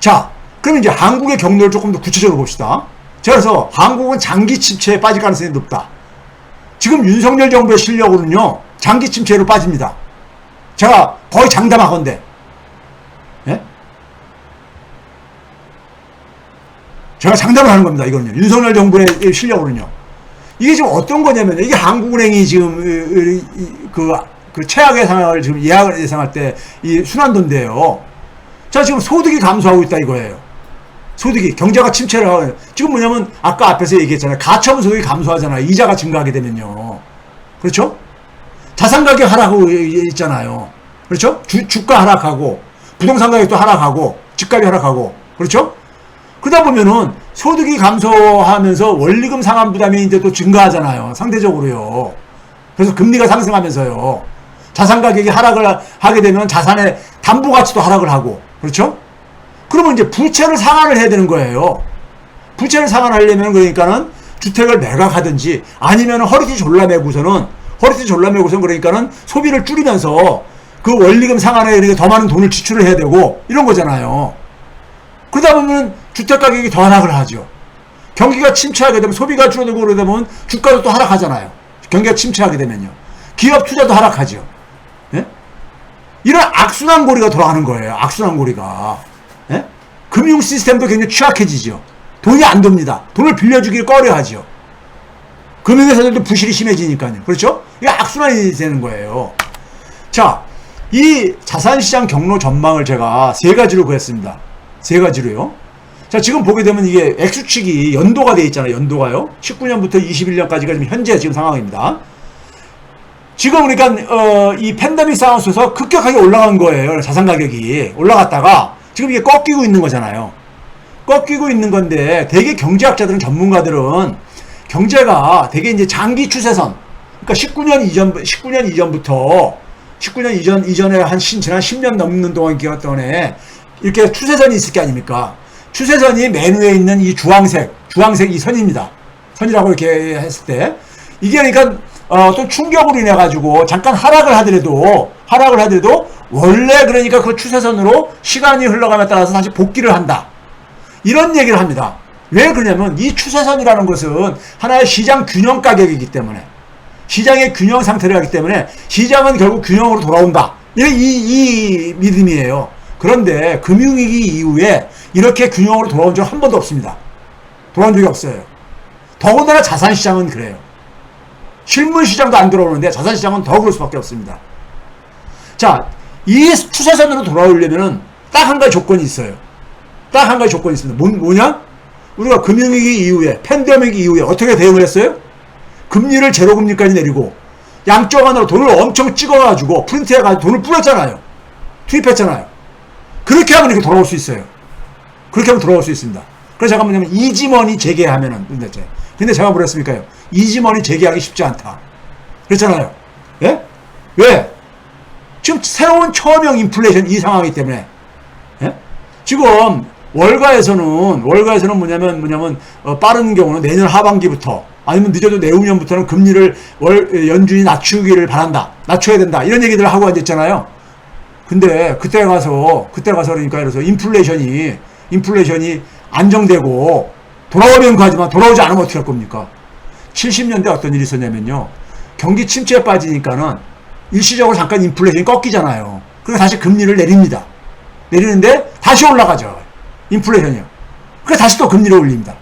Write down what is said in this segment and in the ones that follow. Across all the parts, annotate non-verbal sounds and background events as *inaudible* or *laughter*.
자, 그럼 이제 한국의 경로를 조금 더 구체적으로 봅시다. 자, 그래서 한국은 장기 침체에 빠질 가능성이 높다. 지금 윤석열 정부의 실력으로는요, 장기 침체로 빠집니다. 제가 거의 장담하건데, 예? 제가 장담을 하는 겁니다, 이거는요. 윤석열 정부의 실력으로는요. 이게 지금 어떤 거냐면, 이게 한국은행이 지금, 그, 그 최악의 상황을 지금 예상할 때 이 순환도인데요. 자, 지금 소득이 감소하고 있다 이거예요. 소득이 경제가 침체를 하고 지금 뭐냐면 아까 앞에서 얘기했잖아요. 가처분 소득이 감소하잖아요. 이자가 증가하게 되면요. 그렇죠? 자산 가격 하락하고 있잖아요. 그렇죠? 주, 주가 하락하고 부동산 가격도 하락하고 집값이 하락하고 그렇죠? 그러다 보면은 소득이 감소하면서 원리금 상환 부담이 이제 또 증가하잖아요. 상대적으로요. 그래서 금리가 상승하면서요. 자산 가격이 하락을 하- 하게 되면 자산의 담보 가치도 하락을 하고 그렇죠? 그러면 이제 부채를 상환을 해야 되는 거예요. 부채를 상환하려면 그러니까는 주택을 매각하든지 아니면 허리띠 졸라매고서는 허리띠 졸라매고서는 그러니까는 소비를 줄이면서 그 원리금 상환에 더 많은 돈을 지출을 해야 되고 이런 거잖아요. 그러다 보면 주택 가격이 더 하락을 하죠. 경기가 침체하게 되면 소비가 줄어들고 그러다 보면 주가도 또 하락하잖아요. 경기가 침체하게 되면요. 기업 투자도 하락하죠. 예? 이런 악순환 고리가 돌아가는 거예요. 악순환 고리가. 예? 금융 시스템도 굉장히 취약해지죠. 돈이 안 돕니다. 돈을 빌려주길 꺼려하죠. 금융회사들도 부실이 심해지니까요. 그렇죠? 이게 악순환이 되는 거예요. 자, 이 자산시장 경로 전망을 제가 세 가지로 구했습니다. 세 가지로요. 자, 지금 보게 되면 이게 X축이 연도가 돼 있잖아요. 연도가요. 19년부터 21년까지가 지금 현재 지금 상황입니다. 지금 그러니까 어, 이 팬데믹 상황 속에서 급격하게 올라간 거예요. 자산 가격이 올라갔다가 지금 이게 꺾이고 있는 거잖아요. 꺾이고 있는 건데 대개 경제학자들은 전문가들은 경제가 되게 이제 장기 추세선 그러니까 19년 이전 19년 이전부터 19년 이전 이전에 한 신, 지난 10년 넘는 동안 기간 동안에 이렇게 추세선이 있을 게 아닙니까? 추세선이 맨 위에 있는 이 주황색, 주황색 이 선입니다. 선이라고 이렇게 했을 때 이게 그러니까 어, 또 충격으로 인해 가지고 잠깐 하락을 하더라도 하락을 하더라도 원래 그러니까 그 추세선으로 시간이 흘러감에 따라서 다시 복귀를 한다. 이런 얘기를 합니다. 왜 그러냐면 이 추세선이라는 것은 하나의 시장 균형 가격이기 때문에 시장의 균형 상태를 하기 때문에 시장은 결국 균형으로 돌아온다. 이, 이, 이 믿음이에요. 그런데 금융위기 이후에 이렇게 균형으로 돌아온 적 한 번도 없습니다. 돌아온 적이 없어요. 더군다나 자산시장은 그래요. 실물 시장도 안 들어오는데 자산 시장은 더 그럴 수밖에 없습니다. 자, 이 추세선으로 돌아오려면은 딱 한 가지 조건이 있어요. 딱 한 가지 조건이 있습니다. 뭐, 뭐냐? 우리가 금융위기 이후에, 팬데믹 이후에 어떻게 대응을 했어요? 금리를 제로금리까지 내리고 양쪽 안으로 돈을 엄청 찍어가지고 프린트해가지고 돈을 뿌렸잖아요. 투입했잖아요. 그렇게 하면 이렇게 돌아올 수 있어요. 그렇게 하면 돌아올 수 있습니다. 그래서 제가 뭐냐면 이지머니 재개하면은 근데 제 근데 제가 뭐랬습니까요? 이지머니 재개하기 쉽지 않다. 그렇잖아요. 예? 왜? 지금 새로운 처음형 인플레이션 이 상황이기 때문에 예? 지금 월가에서는 월가에서는 뭐냐면 뭐냐면 어, 빠른 경우는 내년 하반기부터 아니면 늦어도 내후년부터는 금리를 월 연준이 낮추기를 바란다. 낮춰야 된다. 이런 얘기들을 하고 앉았잖아요. 근데 그때 가서 그때 가서 그러니까 그래서 인플레이션이 인플레이션이 안정되고 돌아오면 가지만 돌아오지 않으면 어떻게 할 겁니까? 70년대 어떤 일이 있었냐면요. 경기 침체에 빠지니까는 일시적으로 잠깐 인플레이션이 꺾이잖아요. 그래서 다시 금리를 내립니다. 내리는데 다시 올라가죠. 인플레이션이요. 그래서 다시 또 금리를 올립니다.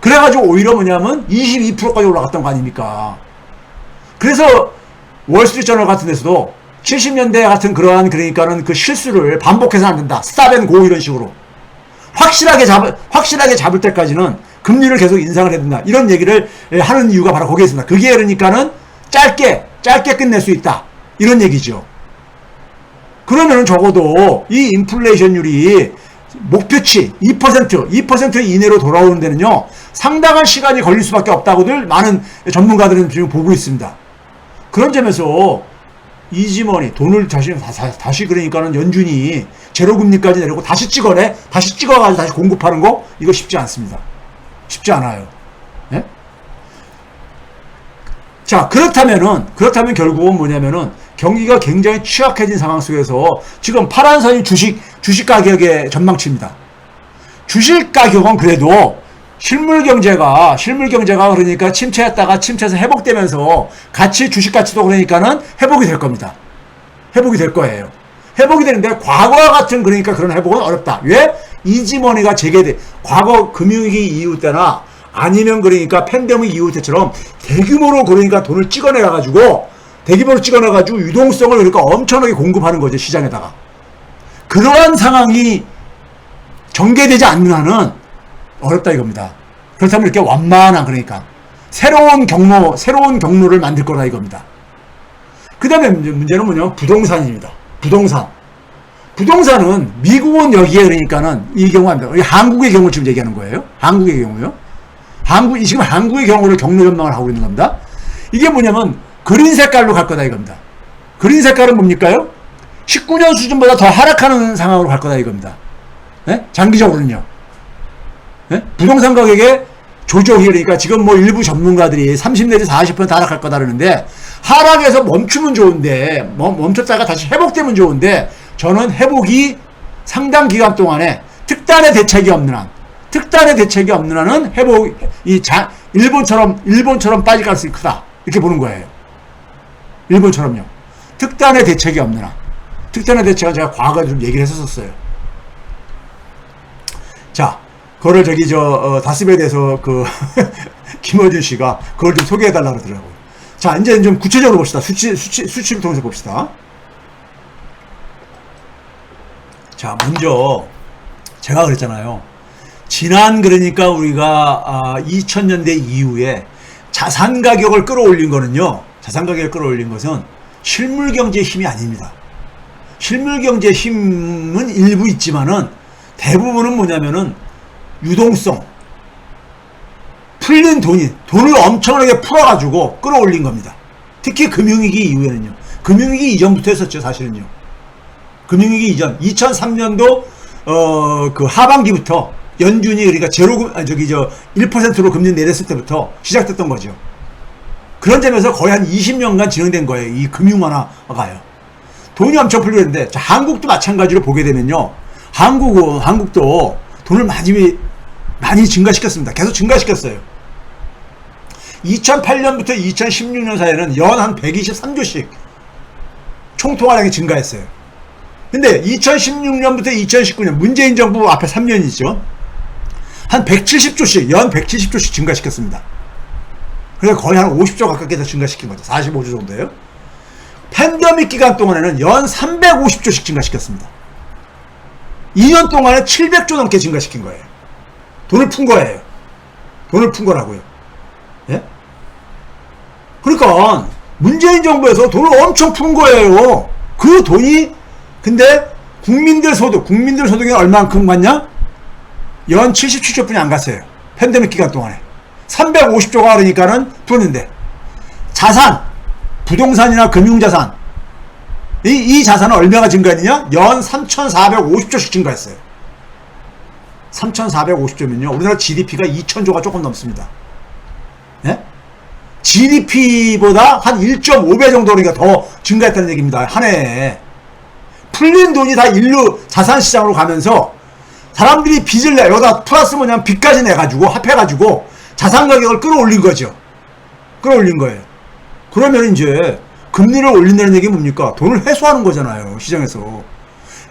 그래가지고 오히려 뭐냐면 22%까지 올라갔던 거 아닙니까? 그래서 월스트리트 저널 같은 데서도 70년대 같은 그러한 그러니까는 그 실수를 반복해서 안 된다. 스탑앤고 이런 식으로. 확실하게 잡을, 확실하게 잡을 때까지는 금리를 계속 인상을 해야 된다. 이런 얘기를 하는 이유가 바로 거기에 있습니다. 그게 그러니까는 짧게, 짧게 끝낼 수 있다. 이런 얘기죠. 그러면은 적어도 이 인플레이션율이 목표치 2%, 2% 이내로 돌아오는 데는요, 상당한 시간이 걸릴 수밖에 없다고들 많은 전문가들은 지금 보고 있습니다. 그런 점에서 이지머니 돈을 다시 다, 다시 그러니까는 연준이 제로 금리까지 내리고 다시 찍어내 다시 찍어가지고 다시 공급하는 거 이거 쉽지 않습니다. 쉽지 않아요. 예? 자 그렇다면은 그렇다면 결국은 뭐냐면은 경기가 굉장히 취약해진 상황 속에서 지금 파란 선이 주식 주식 가격의 전망치입니다. 주식 가격은 그래도 실물 경제가 실물 경제가 그러니까 침체했다가 침체해서 회복되면서 가치 주식 가치도 그러니까는 회복이 될 겁니다. 회복이 될 거예요. 회복이 되는데 과거와 같은 그러니까 그런 회복은 어렵다. 왜? 이지머니가 재개돼. 과거 금융위기 이후 때나 아니면 그러니까 팬데믹 이후 때처럼 대규모로 그러니까 돈을 찍어내 가지고 대규모로 찍어내 가지고 유동성을 그러니까 엄청나게 공급하는 거죠 시장에다가. 그러한 상황이 전개되지 않는 한은 어렵다 이겁니다. 그렇다면 이렇게 완만한 그러니까 새로운 경로 새로운 경로를 만들 거라 이겁니다. 그 다음에 문제 는 뭐냐면 부동산입니다. 부동산. 부동산은 미국은 여기에 그러니까는 이 경우입니다. 이 한국의 경우를 지금 얘기하는 거예요. 한국의 경우요. 한국, 지금 한국의 경우를 경로 전망을 하고 있는 겁니다. 이게 뭐냐면 그린 색깔로 갈 거다 이겁니다. 그린 색깔은 뭡니까요? 19년 수준보다 더 하락하는 상황으로 갈 거다 이겁니다. 예? 장기적으로는요. 예? 부동산 가격의 조정이 그러니까 지금 뭐 일부 전문가들이 30 내지 40% 하락할 거다 그러는데 하락에서 멈추면 좋은데 멈- 멈췄다가 다시 회복되면 좋은데 저는 회복이 상당 기간 동안에 특단의 대책이 없는 한 특단의 대책이 없는 한은 회복 이 자, 일본처럼 일본처럼 빠질 가능성이 크다 이렇게 보는 거예요. 일본처럼요. 특단의 대책이 없는 한 특단의 대책은 제가 과거에 좀 얘기를 했었어요. 자, 그거를 저기 저 어, 다스베에 대해서 그 *laughs* 김어준 씨가 그걸 좀 소개해 달라 그러더라고요. 자, 이제 좀 구체적으로 봅시다. 수치 수치 수치를 통해서 봅시다. 자, 먼저 제가 그랬잖아요. 지난 그러니까 우리가 아, 2000년대 이후에 자산 가격을 끌어올린 거는요. 자산 가격을 끌어올린 것은 실물 경제의 힘이 아닙니다. 실물 경제의 힘은 일부 있지만은 대부분은 뭐냐면은 유동성 풀린 돈이 돈을 엄청나게 풀어가지고 끌어올린 겁니다. 특히 금융위기 이후에는요. 금융위기 이전부터 했었죠, 사실은요. 금융위기 이전 2003년도 어 그 하반기부터 연준이 그러니까 제로 아 저기 저 1%로 금리 내렸을 때부터 시작됐던 거죠. 그런 점에서 거의 한 20년간 진행된 거예요. 이 금융 완화가요. 돈이 엄청 풀리는데 자, 한국도 마찬가지로 보게 되면요. 한국은 한국도 돈을 많이 많이 증가시켰습니다. 계속 증가시켰어요. 2008년부터 2016년 사이에는 연 한 123조씩 총 통화량이 증가했어요. 근데 2016년부터 2019년 문재인 정부 앞에 3년이죠. 한 170조씩 연 170조씩 증가시켰습니다. 그래서 거의 한 50조 가깝게 더 증가시킨 거죠. 45조 정도예요. 팬데믹 기간 동안에는 연 350조씩 증가시켰습니다. 2년 동안에 700조 넘게 증가시킨 거예요. 돈을 푼 거예요. 돈을 푼 거라고요. 예? 그러니까 문재인 정부에서 돈을 엄청 푼 거예요. 그 돈이 근데 국민들 소득, 국민들 소득이 얼마만큼 갔냐? 연 77조 뿐이 안 갔어요. 팬데믹 기간 동안에. 350조가 그러니까는 돈인데 자산, 부동산이나 금융자산 이, 이 자산은 얼마가 증가했느냐? 연 3,450조씩 증가했어요. 3,450조면요. 우리나라 GDP가 2,000조가 조금 넘습니다. 예? GDP보다 한 1.5배 정도 그러니까 더 증가했다는 얘기입니다. 한 해에. 풀린 돈이 다 일로 자산 시장으로 가면서 사람들이 빚을 내, 여기다 플러스 뭐냐면 빚까지 내가지고 합해가지고 자산 가격을 끌어올린 거죠. 끌어올린 거예요. 그러면 이제 금리를 올린다는 얘기 뭡니까? 돈을 회수하는 거잖아요. 시장에서.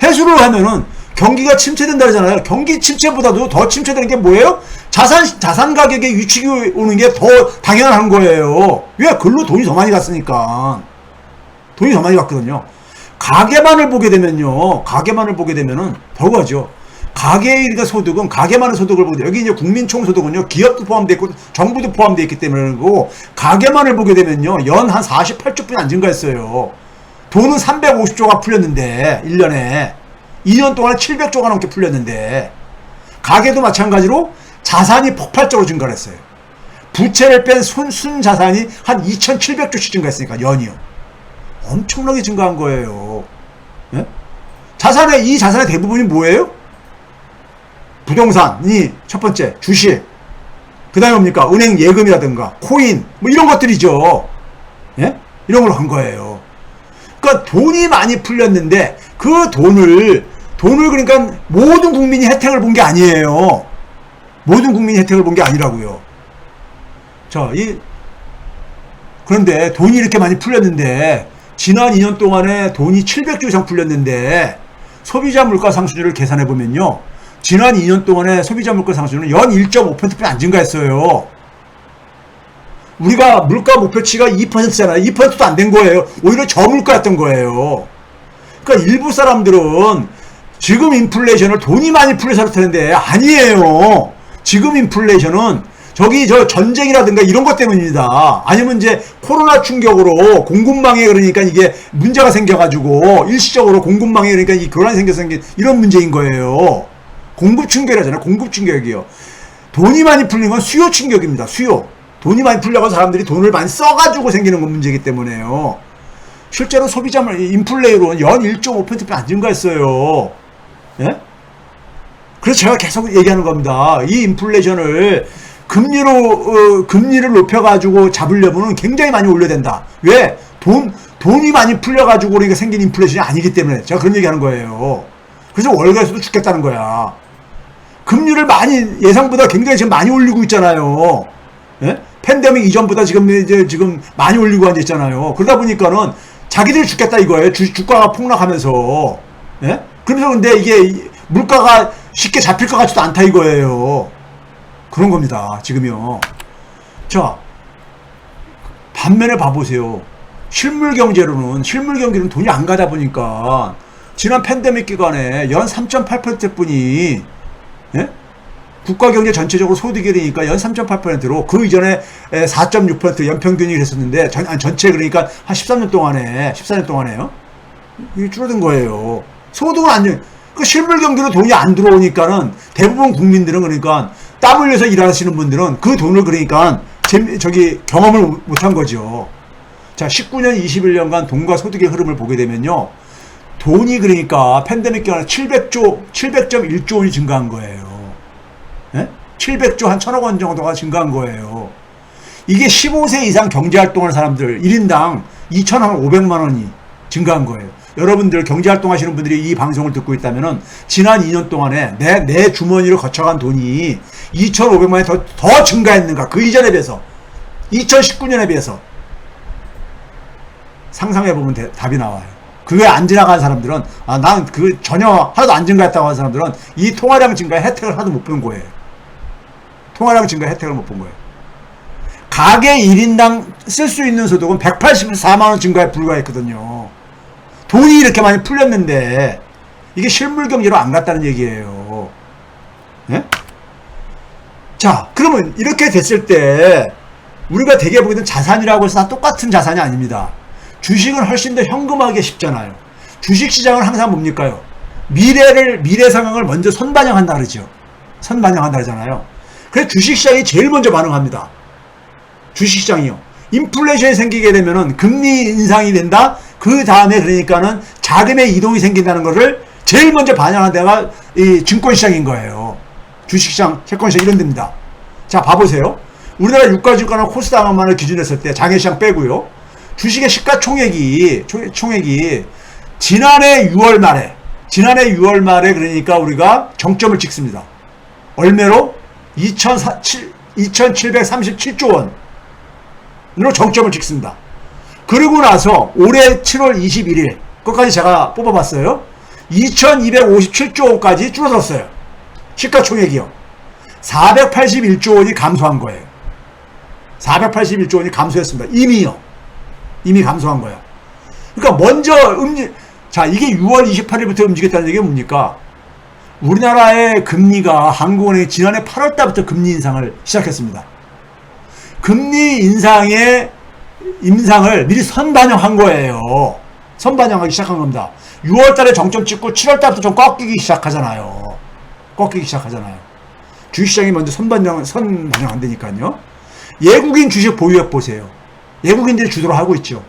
회수를 하면은 경기가 침체된다 그러잖아요. 경기 침체보다도 더 침체되는 게 뭐예요? 자산 자산 가격의 위축이 오는 게 더 당연한 거예요. 왜? 글로 돈이 더 많이 갔으니까. 돈이 더 많이 갔거든요. 가계만을 보게 되면요. 가계만을 보게 되면은 더 가죠. 가계의 소득은 가계만의 소득을 보게 돼. 여기 이제 국민 총 소득은요. 기업도 포함되어 있고 정부도 포함되어 있기 때문에 그고 가계만을 보게 되면요. 연 한 48조뿐이 안 증가했어요. 돈은 350조가 풀렸는데 1년에 2년 동안에 700조가 넘게 풀렸는데 가계도 마찬가지로 자산이 폭발적으로 증가를 했어요. 부채를 뺀 순, 순 자산이 한 2,700조씩 증가했으니까 연이요. 엄청나게 증가한 거예요. 예? 자산의 이 자산의 대부분이 뭐예요? 부동산이 첫 번째 주식. 그 다음에 뭡니까? 은행 예금이라든가 코인 뭐 이런 것들이죠. 예? 이런 걸한 거예요. 그러니까 돈이 많이 풀렸는데 그 돈을 돈을 그러니까 모든 국민이 혜택을 본 게 아니에요. 모든 국민이 혜택을 본 게 아니라고요. 자, 이 그런데 돈이 이렇게 많이 풀렸는데 지난 2년 동안에 돈이 700조 이상 풀렸는데 소비자 물가 상승률을 계산해 보면요. 지난 2년 동안에 소비자 물가 상승률은 연 1.5%뿐이 안 증가했어요. 우리가 물가 목표치가 2%잖아요. 2%도 안 된 거예요. 오히려 저물가였던 거예요. 그러니까 일부 사람들은 지금 인플레이션을 돈이 많이 풀려서 그렇다는데 아니에요. 지금 인플레이션은 저기 저 전쟁이라든가 이런 것 때문입니다. 아니면 이제 코로나 충격으로 공급망에 그러니까 이게 문제가 생겨가지고 일시적으로 공급망에 그러니까 이 교란이 생겨서 생긴 이런 문제인 거예요. 공급 충격이라잖아요. 공급 충격이요. 돈이 많이 풀린 건 수요 충격입니다. 수요. 돈이 많이 풀려서 사람들이 돈을 많이 써가지고 생기는 건 문제이기 때문에요. 실제로 소비자물 인플레이로는 연 1.5%뿐이 안 증가했어요. 예? 그래서 제가 계속 얘기하는 겁니다. 이 인플레이션을 금리로 어, 금리를 높여가지고 잡으려면 굉장히 많이 올려야 된다. 왜? 돈 돈이 많이 풀려가지고 그러니까 생긴 인플레이션이 아니기 때문에 제가 그런 얘기하는 거예요. 그래서 월가에서도 죽겠다는 거야. 금리를 많이 예상보다 굉장히 지금 많이 올리고 있잖아요. 예? 팬데믹 이전보다 지금 이제 지금 많이 올리고 앉아 있잖아요. 그러다 보니까는 자기들이 죽겠다 이거예요. 주, 주가가 폭락하면서. 예? 그러면서 근데 이게 물가가 쉽게 잡힐 것 같지도 않다 이거예요. 그런 겁니다. 지금요. 자, 반면에 봐보세요. 실물 경제로는, 실물 경제는 돈이 안 가다 보니까, 지난 팬데믹 기간에 연 3.8% 뿐이, 예? 국가 경제 전체적으로 소득이 되니까 연 3.8%로 그 이전에 4.6% 연평균이 그랬었는데, 전, 아니, 전체 그러니까 한 13년 동안에, 14년 동안에요. 이게 줄어든 거예요. 소득은 안, 줄- 그 실물 경제로 돈이 안 들어오니까는 대부분 국민들은 그러니까 땀 흘려서 일하시는 분들은 그 돈을 그러니까 재- 저기 경험을 못한 거죠. 자, 19년 21년간 돈과 소득의 흐름을 보게 되면요. 돈이 그러니까 팬데믹 기간에 700조, 700.1조 원이 증가한 거예요. 예? 700조 한 천억 원 정도가 증가한 거예요. 이게 15세 이상 경제활동하는 사람들 1인당 2,500만 원이 증가한 거예요. 여러분들 경제활동 하시는 분들이 이 방송을 듣고 있다면은 지난 2년 동안에 내, 내 주머니로 거쳐간 돈이 2,500만 원이 더, 더 증가했는가? 그 이전에 비해서. 2019년에 비해서. 상상해보면 대- 답이 나와요. 그게 안 지나간 사람들은, 아, 난 그 전혀 하나도 안 증가했다고 하는 사람들은 이 통화량 증가의 혜택을 하나도 못 본 거예요. 통화량 증가의 혜택을 못 본 거예요. 가게 1인당 쓸 수 있는 소득은 184만원 증가에 불과했거든요. 돈이 이렇게 많이 풀렸는데, 이게 실물 경제로 안 갔다는 얘기예요. 예? 자, 그러면 이렇게 됐을 때, 우리가 대개 보게 된 자산이라고 해서 다 똑같은 자산이 아닙니다. 주식은 훨씬 더 현금화하기 쉽잖아요. 주식 시장은 항상 뭡니까요? 미래를, 미래 상황을 먼저 선반영한다 그러죠. 선반영한다 그러잖아요. 그래서 주식 시장이 제일 먼저 반응합니다. 주식 시장이요. 인플레이션이 생기게 되면은 금리 인상이 된다. 그 다음에 그러니까는 자금의 이동이 생긴다는 것을 제일 먼저 반영한 데가 이 증권시장인 거예요. 주식시장, 채권시장 이런 데입니다. 자, 봐보세요. 우리나라 유가증권은 코스닥만을 기준으로 했을 때 장외시장 빼고요. 주식의 시가총액이 총- 총액이 지난해 6월 말에 지난해 6월 말에 그러니까 우리가 정점을 찍습니다. 얼마로 2,737조 원. 으로 정점을 찍습니다. 그리고 나서 올해 7월 21일 끝까지 제가 뽑아봤어요. 2257조 원까지 줄어들었어요. 시가총액이요. 481조 원이 감소한 거예요. 481조 원이 감소했습니다. 이미요. 이미 감소한 거예요. 그러니까 먼저 움직, 자, 이게 6월 28일부터 움직였다는 얘기가 뭡니까? 우리나라의 금리가 한국은행이 지난해 8월 달부터 금리 인상을 시작했습니다. 금리 인상의 임상을 미리 선반영한 거예요. 선반영하기 시작한 겁니다. 6월 달에 정점 찍고 7월 달부터 좀 꺾이기 시작하잖아요. 꺾이기 시작하잖아요. 주식시장이 먼저 선반영, 선반영 안 되니까요. 예국인 주식 보유액 보세요. 예국인들이 주도를 하고 있죠.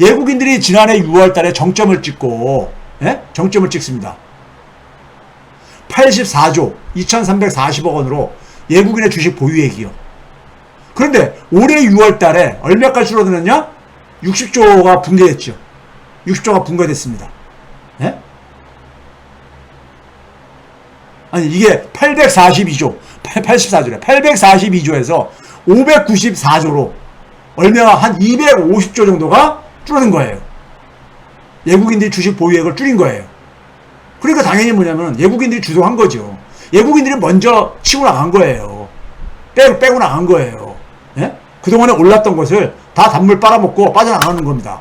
예국인들이 지난해 6월 달에 정점을 찍고, 예? 정점을 찍습니다. 84조 2340억 원으로 예국인의 주식 보유액이요. 그런데 올해 6월 달에 얼마까지 줄어드느냐? 60조가 붕괴됐죠. 60조가 붕괴됐습니다. 예? 아니 이게 842조 84조래 842조에서 594조로 얼마가 한 250조 정도가 줄어든 거예요. 외국인들이 주식 보유액을 줄인 거예요. 그러니까 당연히 뭐냐면 외국인들이 주도한 거죠. 외국인들이 먼저 치고 나간 거예요. 빼고, 빼고 나간 거예요. 예? 그동안에 올랐던 것을 다 단물 빨아먹고 빠져나가는 겁니다.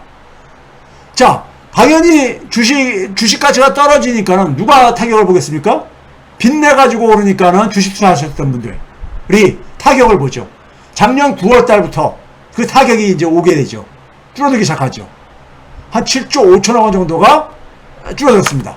자, 당연히 주식, 주식 가치가 떨어지니까는 누가 타격을 보겠습니까? 빚내가지고 오르니까는 주식 투자하셨던 분들이 타격을 보죠. 작년 9월 달부터 그 타격이 이제 오게 되죠. 줄어들기 시작하죠. 한 7조 5천억 원 정도가 줄어들었습니다.